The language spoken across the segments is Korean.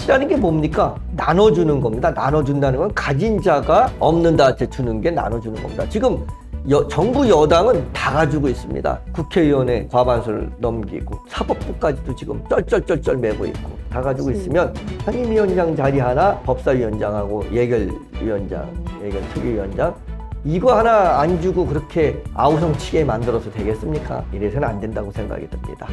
법치라는 게 뭡니까? 나눠주는 겁니다. 나눠준다는 건 가진 자가 없는 자한테 주는 게 나눠주는 겁니다. 지금 여- 정부 여당은 다 가지고 있습니다. 국회의원의 과반수를 넘기고 사법부까지도 지금 쩔쩔쩔쩔 매고 있고 다 가지고 있으면 상임위원장 자리 하나 법사위원장하고 예결위원장, 예결특위위원장 이거 하나 안 주고 그렇게 아우성치게 만들어서 되겠습니까? 이래서는 안 된다고 생각이 듭니다.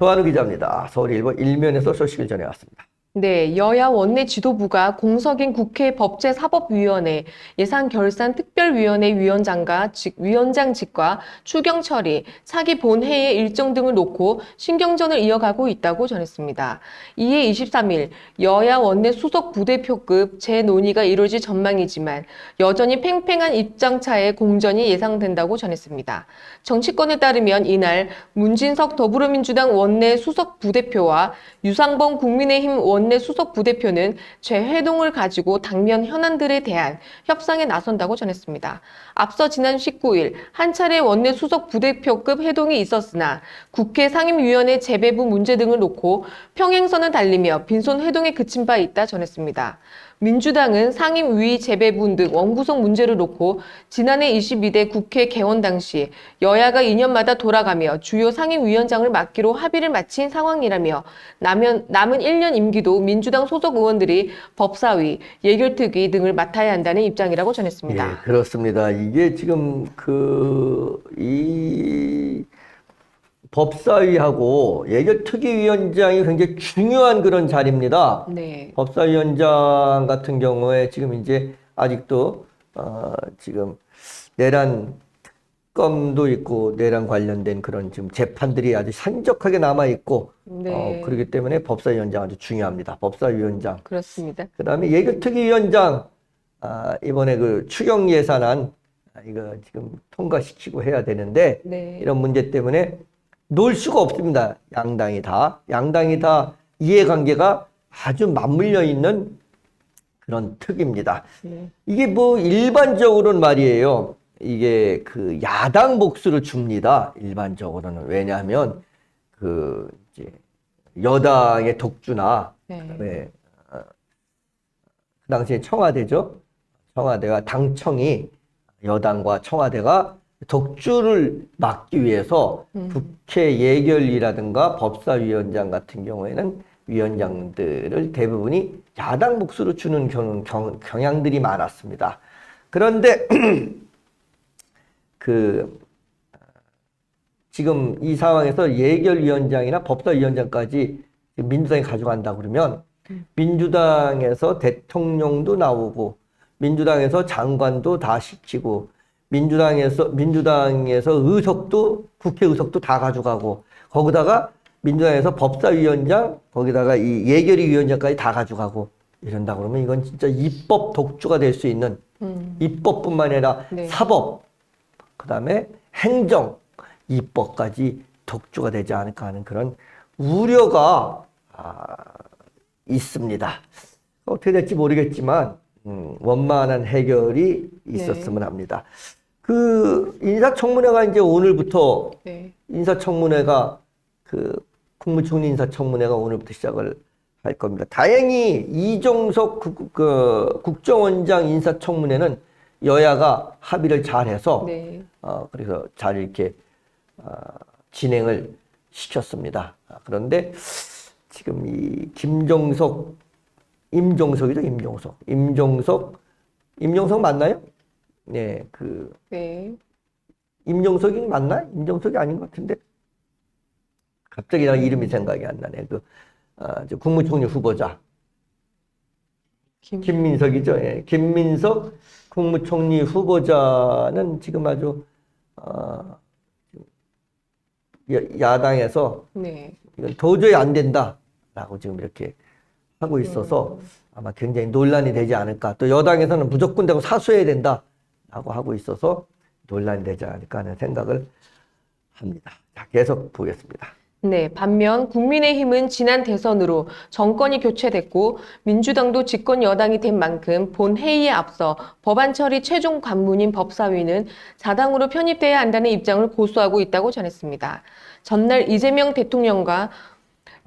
도하루 기자입니다. 서울일보 일면에서 소식을 전해왔습니다. 네, 여야 원내 지도부가 공석인 국회 법제사법위원회 예산결산특별위원회 위원장과 직, 위원장직과 추경 처리, 차기 본회의 일정 등을 놓고 신경전을 이어가고 있다고 전했습니다. 이에 23일 여야 원내 수석 부대표급 재논의가 이루어질 전망이지만 여전히 팽팽한 입장차에 공전이 예상된다고 전했습니다. 정치권에 따르면 이날 문진석 더불어민주당 원내 수석 부대표와 유상범 국민의힘 원내 수석 부대표는 재회동을 가지고 당면 현안들에 대한 협상에 나선다고 전했습니다. 앞서 지난 19일 한 차례 원내 수석 부대표급 회동이 있었으나 국회 상임위원회 재배부 문제 등을 놓고 평행선을 달리며 빈손 회동에 그친 바 있다 전했습니다. 민주당은 상임위 재배분 등 원구성 문제를 놓고 지난해 22대 국회 개원 당시 여야가 2년마다 돌아가며 주요 상임위원장을 맡기로 합의를 마친 상황이라며 남은, 남은 1년 임기도 민주당 소속 의원들이 법사위, 예결특위 등을 맡아야 한다는 입장이라고 전했습니다. 예, 그렇습니다. 이게 지금 그, 이 법사위하고 예결 특위위원장이 굉장히 중요한 그런 자리입니다. 네. 법사위원장 같은 경우에 지금 이제 아직도 어, 지금 내란 특검도 있고 내란 관련된 그런 지금 재판들이 아주 산적하게 남아 있고 네. 어, 그렇기 때문에 법사위원장 아주 중요합니다. 법사위원장. 그렇습니다. 그다음에 예결특위위원장 아, 이번에 그 추경 예산안 아, 이거 지금 통과시키고 해야 되는데 네. 이런 문제 때문에 놀 수가 없습니다. 양당이 다 양당이 다 이해관계가 아주 맞물려 있는 그런 특입니다. 네. 이게 뭐 일반적으로는 말이에요. 이게 그 야당 몫을 줍니다. 일반적으로는 왜냐하면 그 이제 여당의 독주나 네. 그다음에 어, 그 당시에 청와대죠. 청와대가 당청이 여당과 청와대가 독주를 막기 위해서 음. 국회 예결위라든가 법사위원장 같은 경우에는 위원장들을 대부분이 야당 몫으로 주는 경, 경, 경향들이 많았습니다. 그런데 그 지금 이 상황에서 예결위원장이나 법사위원장까지 민주당이 가져간다 그러면 민주당에서 대통령도 나오고 민주당에서 장관도 다 시키고 민주당에서 민주당에서 의석도 국회 의석도 다 가져가고 거기다가 민주당에서 법사위원장 거기다가 이 예결위 위원장까지 다 가져가고 이런다 그러면 이건 진짜 입법 독주가 될 수 있는 음. 입법뿐만 아니라 네. 사법 그다음에 행정 입법까지 독주가 되지 않을까 하는 그런 우려가 아, 있습니다. 어떻게 될지 모르겠지만 음, 원만한 해결이 있었으면 합니다. 그 인사청문회가 이제 오늘부터 네. 인사청문회가 그 국무총리 인사청문회가 오늘부터 시작을 할 겁니다. 다행히 이종석 국, 그 국정원장 인사청문회는 여야가 합의를 잘해서 네. 어, 그래서 잘 이렇게 어, 진행을 시켰습니다. 아, 그런데 지금 이 김종석, 임종석이죠, 임종석, 임종석, 임종석 맞나요? 네, 그 네. 임종석이 맞나? 임종석이 아닌 것 같은데. 갑자기 나 이름이 생각이 안 나네. 그, 아, 저 국무총리 후보자. 김, 김민석이죠. 예. 김민석 국무총리 후보자는 지금 아주, 어, 야- 야당에서 네. 이건 도저히 안 된다라고 지금 이렇게 하고 있어서 아마 굉장히 논란이 되지 않을까. 또 여당에서는 무조건 되고 사수해야 된다 라고 하고 있어서 논란이 되지 않을까 하는 생각을 합니다. 자, 계속 보겠습니다. 네, 반면 국민의힘은 지난 대선으로 정권이 교체됐고 민주당도 집권 여당이 된 만큼 본 회의에 앞서 법안 처리 최종 관문인 법사위는 자당으로 편입돼야 한다는 입장을 고수하고 있다고 전했습니다. 전날 이재명 대통령과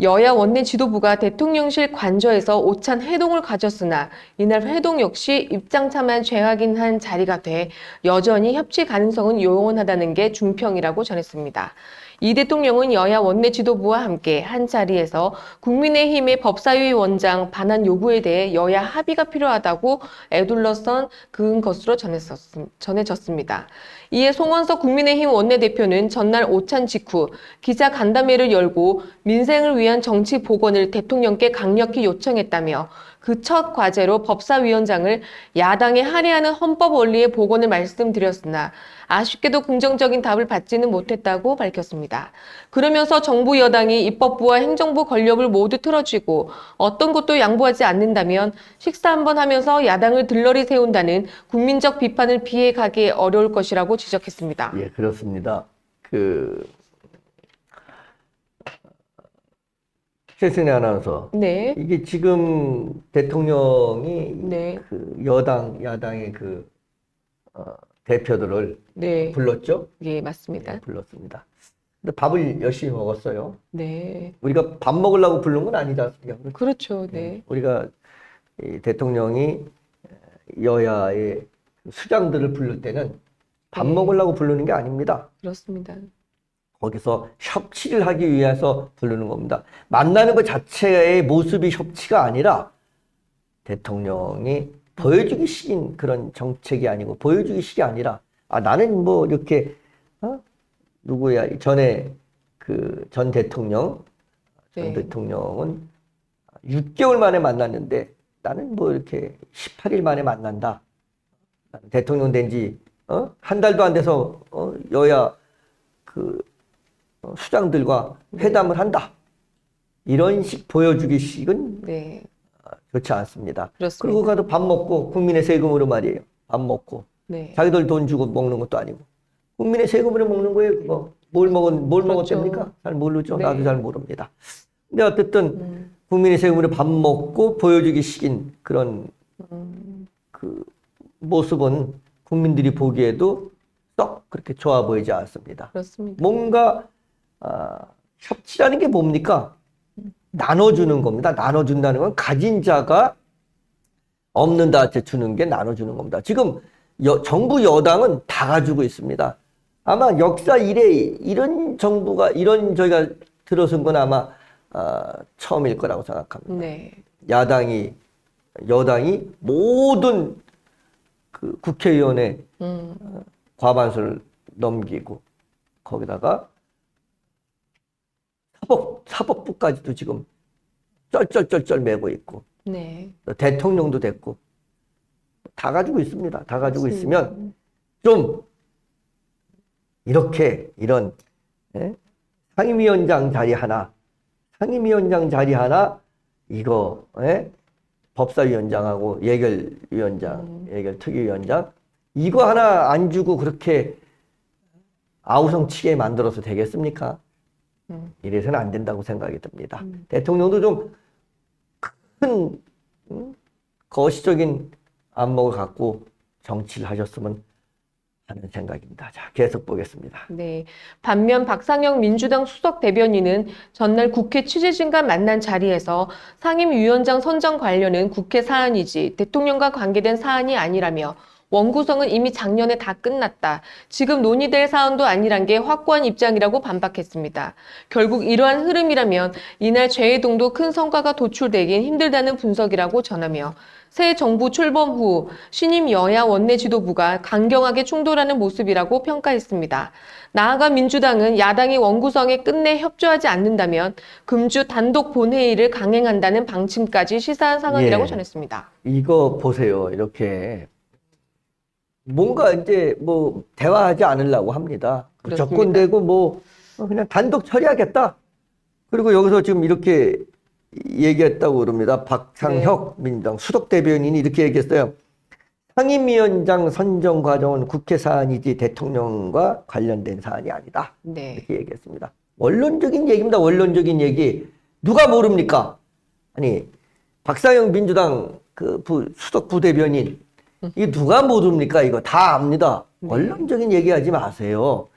여야 원내 지도부가 대통령실 관저에서 오찬 회동을 가졌으나 이날 회동 역시 입장차만 재확인한 자리가 돼 여전히 협치 가능성은 요원하다는 게 중평이라고 전했습니다. 이 대통령은 여야 원내 지도부와 함께 한 자리에서 국민의힘의 법사위 원장 반환 요구에 대해 여야 합의가 필요하다고 애둘러선 그은 것으로 전해졌습니다. 이에 송원석 국민의힘 원내대표는 전날 오찬 직후 기자 간담회를 열고 민생을 위한 정치 복원을 대통령께 강력히 요청했다며 그 첫 과제로 법사위원장을 야당에 할애하는 헌법 원리의 복원을 말씀드렸으나 아쉽게도 긍정적인 답을 받지는 못했다고 밝혔습니다. 그러면서 정부 여당이 입법부와 행정부 권력을 모두 틀어쥐고 어떤 것도 양보하지 않는다면 식사 한번 하면서 야당을 들러리 세운다는 국민적 비판을 피해가기 어려울 것이라고 지적했습니다. 예, 그렇습니다. 그 최순희 아나운서 네, 이게 지금 대통령이 네, 그 여당 야당의 그 어, 대표들을 네, 불렀죠? 예, 맞습니다. 네, 불렀습니다. 근데 밥을 열심히 먹었어요. 네, 우리가 밥 먹으려고 부른 건 아니지 않습니까? 그렇죠, 네, 우리가 이 대통령이 여야의 수장들을 부를 때는 밥 네. 먹으려고 부르는 게 아닙니다. 그렇습니다. 거기서 협치를 하기 위해서 부르는 겁니다. 만나는 것 자체의 모습이 협치가 아니라 대통령이 보여주기 식인 그런 정책이 아니고 보여주기 식이 아니라 아 나는 뭐 이렇게 어? 누구야 전에 그 전 대통령 전 네. 대통령은 6개월 만에 만났는데 나는 뭐 이렇게 18일 만에 만난다. 대통령 된지 어? 한 달도 안 돼서 어? 여야 그 어, 수장들과 회담을 한다. 이런 식 보여주기 식은 네, 좋지 않습니다. 그렇습니다. 그리고 가도 밥 먹고 국민의 세금으로 말이에요. 밥 먹고 네, 자기들 돈 주고 먹는 것도 아니고 국민의 세금으로 먹는 거예요. 그거 뭘 먹었 뭘 그렇죠. 먹었답니까? 잘 모르죠. 네. 나도 잘 모릅니다. 근데 어쨌든 음, 국민의 세금으로 밥 먹고 보여주기 식인 그런 음, 그 모습은 국민들이 보기에도 썩 그렇게 좋아 보이지 않습니다. 그렇습니다. 뭔가 아, 협치라는 게 뭡니까? 나눠주는 겁니다. 나눠준다는 건 가진 자가 없는 자한테 주는 게 나눠주는 겁니다. 지금 여- 정부 여당은 다 가지고 있습니다. 아마 역사 이래 이런 정부가 이런 저희가 들어선 건 아마 아, 처음일 거라고 생각합니다. 네, 야당이 여당이 모든 그 국회의원의 음, 과반수를 넘기고 거기다가 사법 사법부까지도 지금 쩔쩔쩔쩔 매고 있고 네, 대통령도 됐고 다 가지고 있습니다. 다 가지고 맞습니다. 있으면 좀 이렇게 이런 예? 상임위원장 자리 하나 상임위원장 자리 하나 이거 예? 법사위원장하고 예결위원장 음. 예결특위위원장 이거 하나 안 주고 그렇게 아우성치게 만들어서 되겠습니까? 음. 이래서는 안 된다고 생각이 듭니다. 음. 대통령도 좀큰 음, 거시적인 안목을 갖고 정치를 하셨으면 하는 생각입니다. 자, 계속 보겠습니다. 네. 반면 박상영 민주당 수석 대변인은 전날 국회 취재진과 만난 자리에서 상임위원장 선정 관련은 국회 사안이지 대통령과 관계된 사안이 아니라며 원구성은 이미 작년에 다 끝났다. 지금 논의될 사안도 아니란 게 확고한 입장이라고 반박했습니다. 결국 이러한 흐름이라면 이날 재해동도 큰 성과가 도출되긴 힘들다는 분석이라고 전하며 새 정부 출범 후 신임 여야 원내 지도부가 강경하게 충돌하는 모습이라고 평가했습니다. 나아가 민주당은 야당이 원구성에 끝내 협조하지 않는다면 금주 단독 본회의를 강행한다는 방침까지 시사한 상황이라고 예. 전했습니다. 이거 보세요. 이렇게 뭔가 이제 뭐 대화하지 않으려고 합니다. 그렇습니다. 무조건 되고 뭐 그냥 단독 처리하겠다. 그리고 여기서 지금 이렇게 얘기했다고 그럽니다. 박상혁 네. 민주당 수석 대변인이 이렇게 얘기했어요. 상임위원장 선정 과정은 국회 사안이지 대통령과 관련된 사안이 아니다. 네. 이렇게 얘기했습니다. 원론적인 얘기입니다. 원론적인 얘기. 누가 모릅니까? 아니, 박상영 민주당 그 부, 수석 부대변인. 이게 누가 모릅니까? 이거 다 압니다. 네. 원론적인 얘기하지 마세요.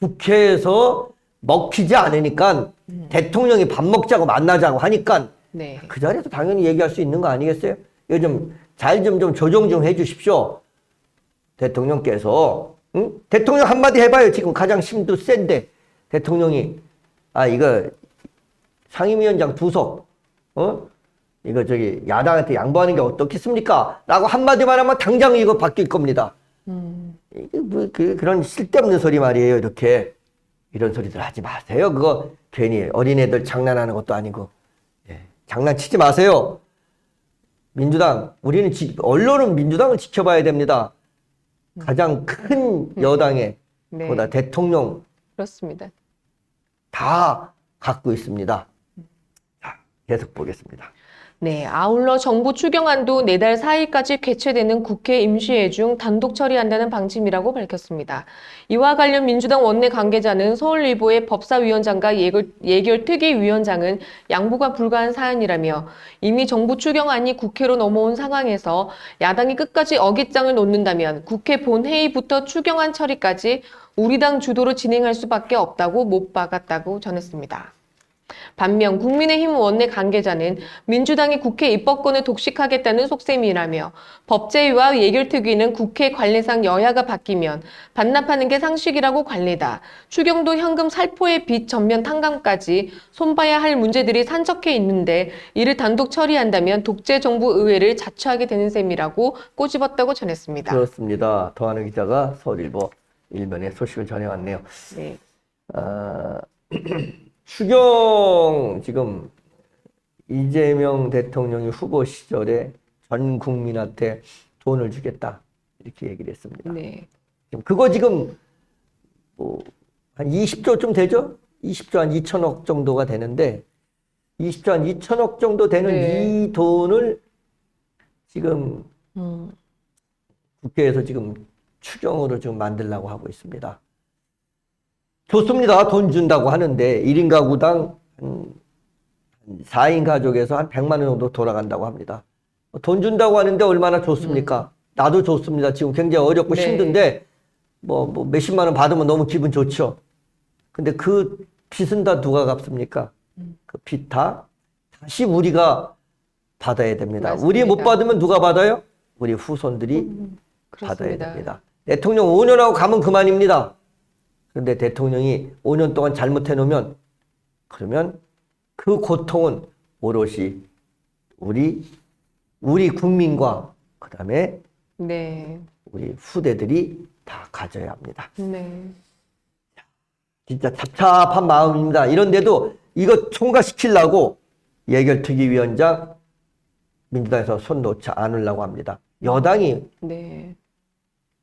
국회에서 먹히지 않으니까 대통령이 밥 먹자고 만나자고 하니까 네. 그 자리에서 당연히 얘기할 수 있는 거 아니겠어요? 이거 좀잘좀 좀 조정 좀 해주십시오. 대통령께서 응? 대통령 한마디 해봐요. 지금 가장 심도 센데 대통령이 아 이거 상임위원장 두석 어 이거 저기 야당한테 양보하는 게 어떻겠습니까? 라고 한마디만 하면 당장 이거 바뀔 겁니다. 음, 이게 뭐 그, 그런 쓸데없는 소리 말이에요. 이렇게 이런 소리들 하지 마세요. 그거 괜히 어린애들 장난하는 것도 아니고 예, 장난치지 마세요. 민주당 우리는 지- 언론은 민주당을 지켜봐야 됩니다. 가장 큰 여당의 네. 보다 대통령 그렇습니다. 다 갖고 있습니다. 자, 계속 보겠습니다. 네, 아울러 정부 추경안도 내달 4일까지 개최되는 국회 임시회 중 단독 처리한다는 방침이라고 밝혔습니다. 이와 관련 민주당 원내 관계자는 서울일보의 법사위원장과 예결, 예결특위위원장은 양보가 불가한 사안이라며 이미 정부 추경안이 국회로 넘어온 상황에서 야당이 끝까지 어깃장을 놓는다면 국회 본회의부터 추경안 처리까지 우리 당 주도로 진행할 수밖에 없다고 못 박았다고 전했습니다. 반면 국민의힘 원내 관계자는 민주당이 국회 입법권을 독식하겠다는 속셈이라며 법제위와 예결특위는 국회 관례상 여야가 바뀌면 반납하는 게 상식이라고 관례다. 추경도 현금 살포의 빚 전면 탕감까지 손봐야 할 문제들이 산적해 있는데 이를 단독 처리한다면 독재 정부 의회를 자처하게 되는 셈이라고 꼬집었다고 전했습니다. 그렇습니다. 더하는 기자가 서울일보 일면에 소식을 전해왔네요. 네. 아, 추경 지금 이재명 대통령이 후보 시절에 전 국민한테 돈을 주겠다 이렇게 얘기를 했습니다. 네. 그거 지금 뭐 한 20조쯤 되죠? 20조 한 2천억 정도가 되는데 20조 한 2천억 정도 되는 네. 이 돈을 지금 음, 국회에서 지금 추경으로 지금 만들려고 하고 있습니다. 좋습니다. 돈 준다고 하는데 1인 가구당 한 4인 가족에서 한 100만 원 정도 돌아간다고 합니다. 돈 준다고 하는데 얼마나 좋습니까? 나도 좋습니다. 지금 굉장히 어렵고 네. 힘든데 뭐, 뭐 몇십만 원 받으면 너무 기분 좋죠. 근데 그 빚은 다 누가 갚습니까? 그빚 다 다시 우리가 받아야 됩니다. 우리 못 맞습니다. 받으면 누가 받아요? 우리 후손들이 받아야 그렇습니다. 됩니다. 대통령 5년하고 가면 그만입니다. 그런데 대통령이 5년 동안 잘못해 놓으면 그러면 그 고통은 오롯이 우리 우리 국민과 그다음에 네. 우리 후대들이 다 가져야 합니다. 네. 진짜 답답한 마음입니다. 이런데도 이거 통과시키려고 예결특위 위원장 민주당에서 손 놓지 않으려고 합니다. 여당이 네.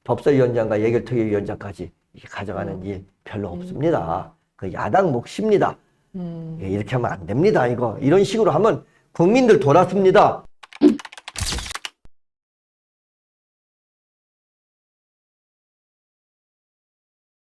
법사위원장과 예결특위 위원장까지 이렇게 가져가는 일 별로 없습니다. 그 야당 몫입니다. 음. 예, 이렇게 하면 안 됩니다. 이거 이런 식으로 하면 국민들 돌아섭니다.